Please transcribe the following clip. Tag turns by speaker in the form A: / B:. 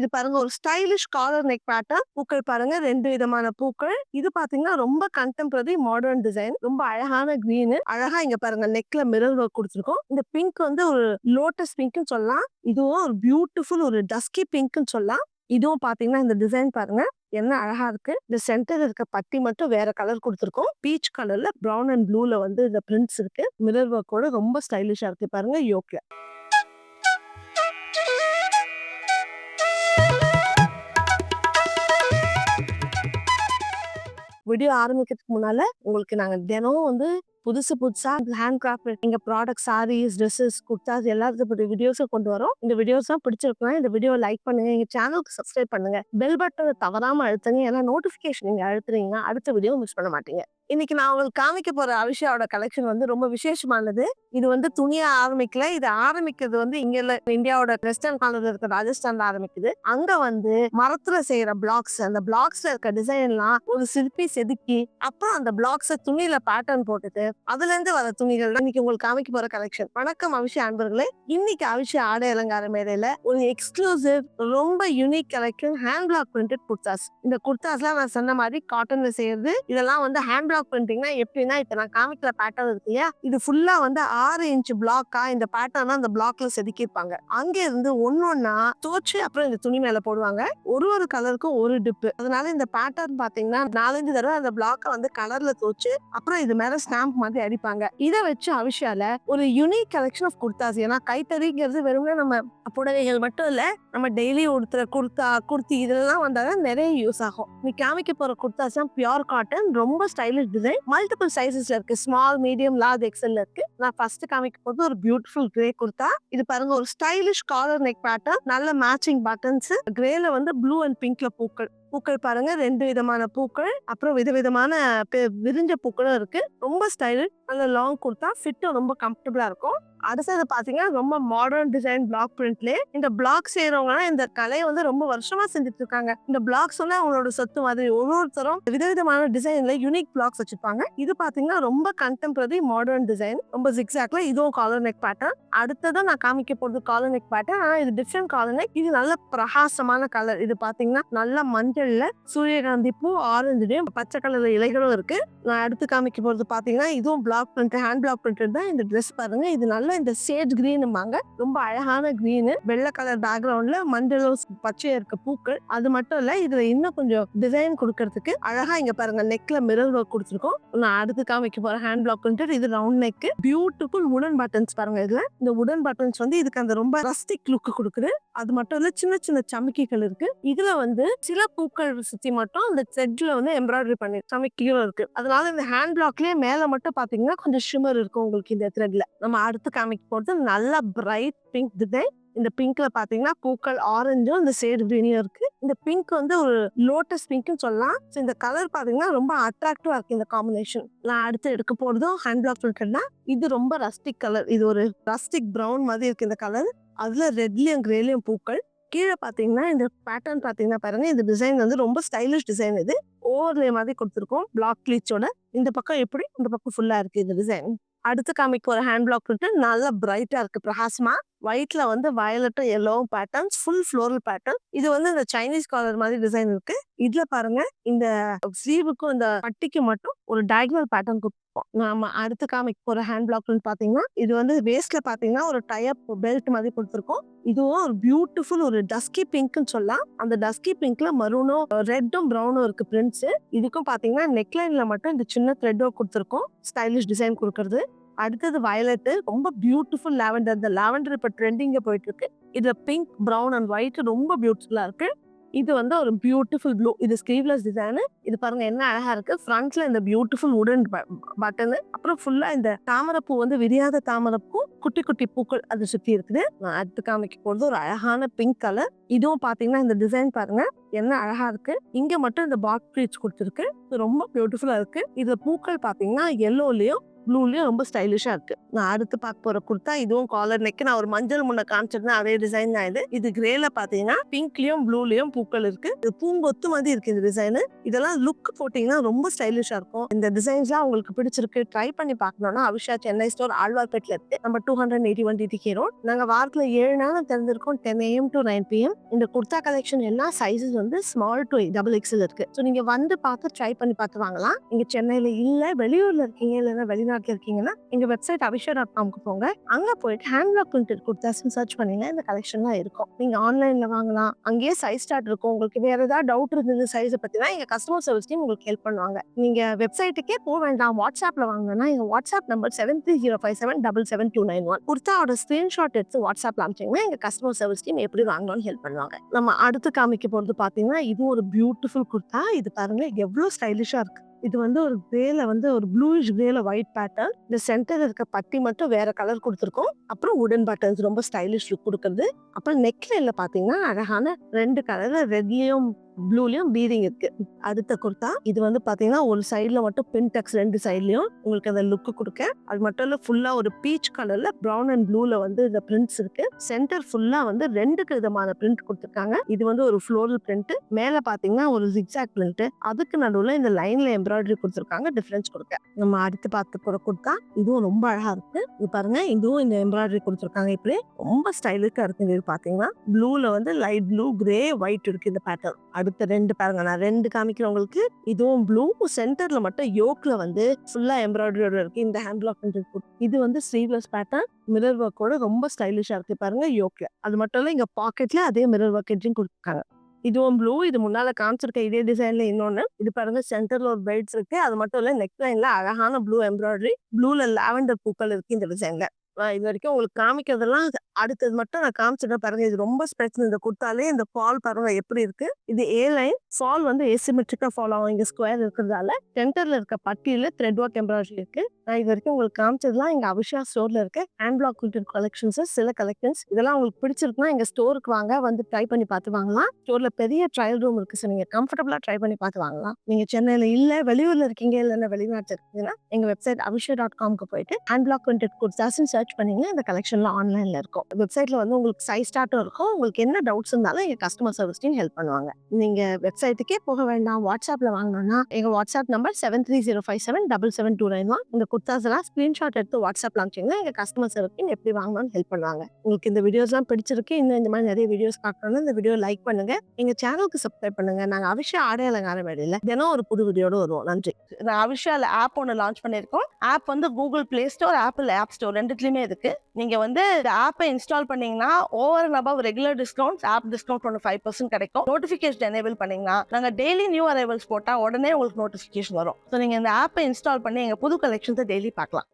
A: இது பாருங்க ஒரு ஸ்டைலிஷ் காலர் நெக் பேட்டர்ன் பூக்கள் பாருங்க ரெண்டு விதமான பூக்கள். இது பாத்தீங்கன்னா ரொம்ப கண்டெம்பரரி மாடர்ன் டிசைன் ரொம்ப அழகான கிரீன் அழகா இங்க பாருங்க நெக்ல மிரர் ஒர்க் கொடுத்துருக்கோம். இந்த பிங்க் வந்து ஒரு லோட்டஸ் பிங்க்னு சொல்லலாம். இதுவும் ஒரு பியூட்டிஃபுல் ஒரு டஸ்கி பிங்க்னு சொல்லலாம். இதுவும் பாத்தீங்கன்னா இந்த டிசைன் பாருங்க. என்ன அழகா இருக்கு. இந்த சென்டர் இருக்க பட்டி மட்டும் வேற கலர் கொடுத்துருக்கோம். பீச் கலர்ல ப்ரௌன் அண்ட் ப்ளூல வந்து இந்த பிரிண்ட்ஸ் இருக்கு. மிரர் ஒர்க்கோட ரொம்ப ஸ்டைலிஷா இருக்கு பாருங்க யோக்ல வீடியோ ஆரம்பிக்கிறதுக்கு முன்னால உங்களுக்கு நாங்க தினம் வந்து புதுசு புதுசா ஹேண்ட் கிராஃப்ட் எங்க ப்ராடக்ட் சாரீஸ் ட்ரெஸ்ஸஸ் குர்த்தாஸ் எல்லாத்த வீடியோஸும் கொண்டு வரோம். இந்த வீடியோஸ் தான் பிடிச்சிருக்கோம் இந்த வீடியோ லைக் பண்ணுங்க. எங்க சேனலுக்கு சப்ஸ்கிரைப் பண்ணுங்க. பெல் பட்டனை தவறாம அழுத்துங்க. ஏன்னா நோட்டிபிகேஷன் நீங்க அழுத்துறீங்கன்னா அடுத்த வீடியோ மிஸ் பண்ண மாட்டீங்க. இன்னைக்கு நான் உங்களுக்கு காமிக்க போற அவிஷாவோட கலெக்ஷன் வந்து ரொம்ப விசேஷமானது. இது வந்து துணியா ஆரம்பிக்கல. இது ஆரம்பிக்கிறது வந்து இங்க இந்தியாவோட வெஸ்டர்ன் கார்னர்ல இருக்க ராஜஸ்தான்ல ஆரம்பிக்குது. அங்க வந்து மரத்துல செய்யற பிளாக்ஸ் அந்த பிளாக்ஸ்ல இருக்க டிசைன் எல்லாம் ஒரு சிற்பி செதுக்கி அப்புறம் அந்த பிளாக்ஸ துணியில பேட்டர்ன் போட்டுட்டு அதுல இருந்து வர துணிகள் தான் இன்னைக்கு உங்களுக்கு காமிக்க போற கலெக்ஷன் வணக்கம் அவிஷா அன்பர்களே. இன்னைக்கு அவிஷா ஆடை அலங்கார மேடையில ஒரு எக்ஸ்க்ளூசிவ் ரொம்ப unique collection hand block printed kurtas இந்த குர்தாஸ்லாம் நான் சொன்ன மாதிரி காட்டன்ல செய்யறது இதெல்லாம் வந்து ஹேண்ட் பிளாக் பிரிண்டிங்னா எப்படின்னா இப்ப நான் காமிக்கிற பேட்டர்ன் இருக்கு இல்லையா? இது ஃபுல்லா வந்து ஆறு இன்ச் பிளாக்கா இந்த பேட்டர்னா அந்த பிளாக்ல செதுக்கியிருப்பாங்க. அங்க இருந்து ஒன்னொன்னா தோச்சு அப்புறம் இந்த துணி மேல போடுவாங்க. ஒரு ஒரு கலருக்கும் ஒரு டிப்பு அதனால இந்த பேட்டர்ன் பாத்தீங்கன்னா நாலஞ்சு தடவை அந்த பிளாக்கை வந்து கலர்ல தோச்சு அப்புறம் இது மேல ஸ்டாம்ப் மாதிரி அடிப்பாங்க. இதை வச்சு அவிஷால ஒரு யூனிக் கலெக்ஷன் ஆஃப் குர்தாஸ் ஏன்னா கைத்தறிங்கிறது வெறுமனே நம்ம புடவைகள் மட்டும் இல்ல நம்ம டெய்லி உடுத்துற குர்தா குர்த்தி இதெல்லாம் வந்தாதான் நிறைய யூஸ் ஆகும். நீ காமிக்க போற குர்த்தாஸ் தான் பியூர் காட்டன் ரொம்ப ஸ்டைலிஷ் டிசைன் மல்டிபிள் சைசஸ்ல இருக்கு. ஸ்மால் மீடியம் லார்ஜ் எக்ஸல்ல இருக்கு. நான் ஃபர்ஸ்ட் காமிக்க போது ஒரு பியூட்டிஃபுல் கிரே குர்தா இது பாருங்க ஒரு ஸ்டைலிஷ் காலர் நெக் பேட்டர்ன் நல்ல மேட்சிங் பட்டன்ஸ் கிரேல வந்து ப்ளூ அண்ட் பிங்க்ல பூக்கள். பூக்கள் பாருங்க. ரெண்டு விதமான பூக்கள் அப்புறம் விதவிதமான விரிஞ்ச பூக்களும் இருக்கு. ரொம்ப ஸ்டைல் நல்ல லாங் கொடுத்தா ஃபிட்டும் ரொம்ப கம்ஃபர்டபுளா இருக்கும். அடுத்தது பாத்தீங்கன்னா ரொம்ப மாடர்ன் டிசைன் பிளாக் பிரிண்ட்லயே இந்த பிளாக் செய்யறவங்க இந்த கலையை வந்து ரொம்ப வருஷமா செஞ்சுட்டு இருக்காங்க. இந்த பிளாக்ஸ் வந்து அவங்களோட சொத்து மாதிரி ஒரு ஒருத்தரும் விதவிதமான டிசைன்ல யூனிக் பிளாக்ஸ் வச்சிருப்பாங்க. இது பாத்தீங்கன்னா ரொம்ப கண்டெம்பரரி மாடர்ன் டிசைன் ரொம்ப ஜிக்ஸாக்ல இதுவும் காலர் நெக் பேட்டர்ன் அடுத்ததான் நான் காமிக்க போறது காலர் நெக் பேட்டர்ன் ஆனா இது டிஃப்ரெண்ட் காலர் நெக் இது நல்ல பிரகாசமான கலர் இது பாத்தீங்கன்னா நல்ல இலைகள்ல சூரியகாந்தி பூ ஆரஞ்சுலையும் பச்சை கலர் இலைகளும் இருக்கு. நான் அடுத்து காமிக்க போறது பாத்தீங்கன்னா இதுவும் block print hand block print தான் இந்த ட்ரெஸ் பாருங்க. இது நல்ல இந்த சேட் கிரீனுமாங்க ரொம்ப அழகான கிரீனு வெள்ளை கலர் பேக்ரவுண்ட்ல மஞ்சளும் பச்சையா இருக்க பூக்கள். அது மட்டும் இல்ல இதுல இன்னும் கொஞ்சம் டிசைன் கொடுக்கறதுக்கு அழகா இங்க பாருங்க நெக்ல மிரர் ஒர்க் கொடுத்துருக்கோம். நான் அடுத்து காமிக்க போற ஹேண்ட் பிளாக் பிரிண்ட் இது ரவுண்ட் நெக் பியூட்டிஃபுல் உடன் பட்டன்ஸ் பாருங்க இதுல. இந்த உடன் பட்டன்ஸ் வந்து இதுக்கு அந்த ரொம்ப ரஸ்டிக் லுக் கொடுக்குது. அது மட்டும் இல்ல சின்ன சின்ன சமிக்கைகள் இருக்கு. இதுல வந்து சில பூ பூக்கள் சுத்தி மட்டும் அந்த த்ரெட்ல வந்து எம்ப்ராய்டரி பண்ணி கீழே இருக்கு. அதனால இந்த ஹேண்ட் பிளாக்லயே மேல மட்டும் பாத்தீங்கன்னா கொஞ்சம் ஷிமர் இருக்கும் உங்களுக்கு இந்த த்ரெட்ல நம்ம அடுத்து காமிக்க போறது நல்ல பிரைட் பிங்க் டிசைன் இந்த பிங்க்ல பாத்தீங்கன்னா பூக்கள் ஆரஞ்சும் இந்த சேடு கிரீனியும் இருக்கு. இந்த பிங்க் வந்து ஒரு லோட்டஸ் பிங்க்னு சொல்லலாம். ஸோ இந்த கலர் பாத்தீங்கன்னா ரொம்ப அட்ராக்டிவா இருக்கு இந்த காம்பினேஷன் நான் அடுத்து எடுக்க போறதும் ஹேண்ட் பிளாக் பிரிண்ட்னா இது ரொம்ப ரஸ்டிக் கலர் இது ஒரு ரஸ்டிக் ப்ரௌன் மாதிரி இருக்கு இந்த கலர் அதுல ரெட்லயும் கிரேலயும் பூக்கள். கீழே பார்த்தீங்கன்னா இந்த பேட்டர்ன் பார்த்தீங்கன்னா பாருங்க இந்த டிசைன் வந்து ரொம்ப ஸ்டைலிஷ் டிசைன் இது. ஓவர்லே மாதிரி கொடுத்துருக்கோம் பிளாக் கிளீச்சோட இந்த பக்கம் எப்படி? இந்த பக்கம் ஃபுல்லாக இருக்குது இந்த டிசைன் அடுத்து காமிக்க ஒரு ஹேண்ட் பிளாக் பிரிண்ட் நல்லா பிரைட்டாக இருக்குது பிரகாசமாக ஒயிட்ல வந்து வயலட்டும் எல்லோவும் பேட்டர்ன்ஸ் ஃபுல் ஃப்ளோரல் பேட்டர்ன் இது வந்து இந்த சைனீஸ் காலர் மாதிரி டிசைன் இருக்கு. இதுல பாருங்க இந்த ஸ்லீவுக்கும் இந்த பட்டிக்கு மட்டும் ஒரு டயக்னல் பேட்டர்ன் கொடுப்போம் நம்ம அடுத்து காமிக்க போற ஹேண்ட் பிளாக்னு பாத்தீங்கன்னா இது வந்து வேஸ்ட்ல பாத்தீங்கன்னா ஒரு டயப் பெல்ட் மாதிரி கொடுத்துருக்கோம். இதுவும் ஒரு பியூட்டிஃபுல் ஒரு டஸ்கி பிங்க்னு சொல்லலாம். அந்த டஸ்கி பிங்க்ல மரூனும் ரெட்டும் ப்ரௌனும் இருக்கு பிரிண்ட்ஸ் இதுக்கும் பாத்தீங்கன்னா நெக்லைன்ல மட்டும் இந்த சின்ன த்ரெட்டோ கொடுத்துருக்கோம். ஸ்டைலிஷ் டிசைன் கொடுக்கறது. அடுத்தது வயலட் ரொம்ப பியூட்டிஃபுல் லாவெண்டர் இந்த லாவெண்டர் இப்போ ட்ரெண்டிங்க போயிட்டு இருக்கு இதுல பிங்க் ப்ரௌன் அண்ட் ஒயிட் ரொம்ப பியூட்டிஃபுல்லா இருக்கு. இது வந்து ஒரு பியூட்டிஃபுல் ப்ளூ இது ஸ்லீவ்லெஸ் டிசைனு இது பாருங்க என்ன அழகா இருக்கு. ஃப்ரண்ட்ல இந்த பியூட்டிஃபுல் உடன் பட்டனு அப்புறம் ஃபுல்லா இந்த தாமரைப்பூ வந்து விரியாத தாமரைப்பூ. குட்டி குட்டி பூக்கள் அது சுத்தி இருக்குது. நான் அடுத்து காமிக்க போறது ஒரு அழகான பிங்க் கலர் இதுவும் பாத்தீங்கன்னா இந்த டிசைன் பாருங்க என்ன அழகா இருக்கு. இங்க மட்டும் இந்த பாக் ப்ளீட்ஸ் கொடுத்துருக்கு. இது ரொம்ப பியூட்டிஃபுல்லா இருக்கு. இது பூக்கள் பாத்தீங்கன்னா எல்லோலயும் ப்ளூலேயும் ரொம்ப ஸ்டைலிஷாக இருக்கு. நான் அடுத்து பார்க்க போகிற குர்த்தா இதுவும் காலர் நெக்கு நான் ஒரு மஞ்சள் முன்ன காமிச்சிருந்தேன். அதே டிசைன் தான் இது. இது கிரேல பார்த்தீங்கன்னா பிங்க்லயும் ப்ளூலையும் பூக்கள் இருக்கு. இது பூங்கொத்து மாதிரி இருக்கு இந்த டிசைனு இதெல்லாம் லுக் போட்டிங்கன்னா ரொம்ப ஸ்டைலிஷாக இருக்கும். இந்த டிசைன்ஸ்லாம் உங்களுக்கு பிடிச்சிருக்கு ட்ரை பண்ணி பார்க்கணும்னா அவிஷா சென்னை ஸ்டோர் ஆழ்வார்பேட்டில் இருக்கு. நம்ம two hundred eighty one TT road நாங்கள் வாரத்தில் ஏழு நாளும் திறந்திருக்கோம் ten AM to nine PM இந்த குர்த்தா கலெக்ஷன் எல்லா சைஸஸ் வந்து ஸ்மால் டு டபுள் எக்ஸல் இருக்கு. ஸோ நீங்கள் வந்து பார்த்து ட்ரை பண்ணி பார்த்து வாங்கலாம். இங்கே சென்னையில் இல்லை வெளியூரில் இருக்கீங்க இல்லைன்னா வெளிநாட்டுல இருக்கீங்கன்னா எங்க வெப்சைட் அபிஷா டாட் காம்க்கு போங்க. அங்க போயிட்டு ஹேண்ட்பேக் பிரிண்டட் குர்த்தாஸ்னு சர்ச் பண்ணீங்கன்னா இந்த கலெக்ஷன்லாம் இருக்கும். நீங்க ஆன்லைன்ல வாங்கலாம். அங்கேயே சைஸ் ஸ்டார்ட் இருக்கும். உங்களுக்கு வேற ஏதாவது டவுட் இருந்தது சைஸை பத்தினா எங்க கஸ்டமர் சர்வீஸ் டீம் உங்களுக்கு ஹெல்ப் பண்ணுவாங்க. நீங்க வெப்சைட்டுக்கே போக வேண்டாம். வாட்ஸ்அப்ல வாங்கினா எங்க WhatsApp number seven three zero five seven double seven two nine one குர்த்தாவோட screenshot எடுத்து வாட்ஸ்அப்ல அனுப்பிச்சிங்கன்னா எங்க கஸ்டமர் சர்வீஸ் டீம் எப்படி வாங்கணும்னு ஹெல்ப் பண்ணுவாங்க. நம்ம அடுத்து காமிக்க போறது பாத்தீங்கன்னா இது ஒரு பியூட்டிஃபுல் குர்த்தா இது பாருங்க எவ்வளவு ஸ்டைலிஷா இருக்கு. இது வந்து ஒரு கிரேல வந்து ஒரு ப்ளூஷ் கிரேல ஒயிட் பேட்டர்ன் இந்த சென்டர்ல இருக்க பட்டி மட்டும் வேற கலர் கொடுத்துருக்கோம். அப்புறம் உடன் பட்டன்ஸ் ரொம்ப ஸ்டைலிஷ் லுக் கொடுக்குறது. அப்புறம் நெக்லைன்ல பாத்தீங்கன்னா அழகான ரெண்டு கலர்ல ரெட்லயும் ப்ளூலையும் பீதிங் இருக்கு. அடுத்த குர்த்தா இது வந்து பாத்தீங்கன்னா ஒரு சைட்ல மட்டும் பின்டெக்ஸ் ரெண்டு சைட்லயும் உங்களுக்கு அந்த லுக் கொடுக்க அது மட்டும் இல்ல ஃபுல்லா ஒரு பீச் கலர்ல ப்ரௌன் அண்ட் ப்ளூல வந்து இந்த பிரிண்ட்ஸ் இருக்கு. சென்டர் ஃபுல்லா வந்து ரெண்டு விதமான பிரிண்ட் கொடுத்துருக்காங்க. இது வந்து ஒரு ஃப்ளோரல் பிரிண்ட் மேல பாத்தீங்கன்னா ஒரு ஜிக்ஸாக் பிரிண்ட் அதுக்கு நடுவுல இந்த லைன்ல எம்ப்ராய்டரி கொடுத்துருக்காங்க டிஃபரன்ஸ் கொடுக்க நம்ம அடுத்து பார்த்து போற குர்த்தா இதுவும் ரொம்ப அழகா இருக்கு. இது பாருங்க இதுவும் இந்த எம்ப்ராய்டரி கொடுத்துருக்காங்க. இப்படி ரொம்ப ஸ்டைலுக்கா இருக்கு. இது பாத்தீங்கன்னா ப்ளூல வந்து லைட் ப்ளூ கிரே ஒயிட் இருக்கு இந்த பேட்டர்ன் அடுத்த ரெண்டு பாருங்க. நான் ரெண்டு காமிக்கிறேன் உங்களுக்கு இதுவும் ப்ளூ சென்டர்ல மட்டும் யோக்ல வந்து ஃபுல்லா எம்ப்ராய்டரியோட இருக்கு. இந்த ஹேண்ட் பிளாக் இது வந்து ஸ்லீவ்லெஸ் பேட்டர்ன் மிரர் ஒர்க்கோட ரொம்ப ஸ்டைலிஷா இருக்கு பாருங்க யோக்ல. அது மட்டும் இல்ல இங்க பாக்கெட்ல அதே மிரர் ஒர்க் எட்ஜிங் கொடுத்துருக்காங்க. இதுவும் ப்ளூ இது முன்னால காமிச்சிருக்க இதே டிசைன்ல இன்னொன்னு. இது பாருங்க சென்டர்ல ஒரு பெல்ட்ஸ் இருக்கு. அது மட்டும் இல்ல நெக் லைன்ல அழகான ப்ளூ எம்ப்ராய்டரி ப்ளூல லாவெண்டர் பூக்கள் இருக்கு இந்த டிசைன்ல இது வரைக்கும் உங்களுக்கு காமிக்கிறதெல்லாம் அடுத்தது மட்டும் நான் காமிச்சிட்டேன் பாருங்க. இது ரொம்ப ஸ்பெஷல் இந்த கொடுத்தாலே இந்த ஃபால் பாருங்க எப்படி இருக்கு. இது ஏ லைன் ஃபால் வந்து ஏசிமெட்ரிக்கா ஃபால் ஆகும். இங்க ஸ்கொயர் இருக்கிறதால சென்டர்ல இருக்க பட்டியல த்ரெட் ஒர்க் எம்ப்ராய்டரி இருக்கு. நான் இது வரைக்கும் உங்களுக்கு காமிச்சதுலாம் எங்க அபிஷா ஸ்டோர்ல இருக்க. ஹேண்ட் பிளாக் குல்டர் கலெக்ஷன்ஸ் சில கலெக்ஷன்ஸ் இதெல்லாம் உங்களுக்கு பிடிச்சிருக்குன்னா எங்க ஸ்டோருக்கு வாங்க. வந்து ட்ரை பண்ணி பார்த்து வாங்கலாம். ஸ்டோர்ல பெரிய ட்ரையல் ரூம் இருக்கு. ஸோ நீங்க கம்ஃபர்டபுளா ட்ரை பண்ணி பார்த்து வாங்கலாம். நீங்க சென்னையில இல்ல வெளியூர்ல இருக்கீங்க இல்லைன்னா வெளிநாட்டில் இருக்கீங்கன்னா எங்க வெப்சைட் அபிஷா டாட் காம்க்கு போயிட்டு ஹேண்ட் பிளாக் குல்டர் குர்தாஸ்ன்னு சர்ச் பண்ணீங்கன்னா இந்த கலெக்ஷன்ல ஆன்லைன்ல இருக்கும். வெப்சைட்ல வந்து உங்களுக்கு சைஸ் ஸ்டார்ட்டும் இருக்கும். உங்களுக்கு என்ன டவுட்ஸ் இருந்தாலும் எங்கள் கஸ்டமர் சர்வீஸ் டீம் ஹெல்ப் பண்ணுவாங்க. நீங்க வெப்சைட்டுக்கே போக வேண்டாம். வாட்ஸ்அப்பில் வாங்கணும்னா எங்கள் WhatsApp number seven three zero five seven double seven two nine தான் இந்த குர்தாஸ் எல்லாம் ஸ்கிரீன்ஷாட் எடுத்து வாட்ஸ்அப்ல அனுப்பிச்சிங்கன்னா எங்கள் கஸ்டமர் சர்வீஸ் டீம் எப்படி வாங்கணும்னு ஹெல்ப் பண்ணுவாங்க. உங்களுக்கு இந்த வீடியோஸ்லாம் பிடிச்சிருக்கு இன்னும் இந்த மாதிரி நிறைய வீடியோஸ் பார்க்கணும்னா இந்த வீடியோ லைக் பண்ணுங்க. எங்கள் சேனலுக்கு சப்ஸ்கிரைப் பண்ணுங்க. நாங்கள் அவிஷா ஆடையலங்கார அலங்கார தினம் ஒரு புது வீடியோட வருவோம். நன்றி. நான் அவிஷால ஆப் ஒன்று லான்ச் பண்ணியிருக்கோம். ஆப் வந்து Google Play store Apple app store ரெண்டுத்துலேயும் இருக்கு. நீங்க வந்து இந்த ஆப்பை இன்ஸ்டால் பண்ணீங்கன்னா over and above regular discounts app discount ஒன்று ஃபைவ் பர்சன்ட் கிடைக்கும். நோட்டிஃபிகேஷன் எனேபிள் பண்ணீங்கன்னா நாங்கள் டெய்லி நியூ அரைவல்ஸ் போட்டால் உடனே உங்களுக்கு நோட்டிஃபிகேஷன் வரும். ஸோ நீங்கள் இந்த ஆப்பை இன்ஸ்டால் பண்ணி எங்கள் புது கலெக்ஷன்ஸை டெய்லி பார்க்கலாம்.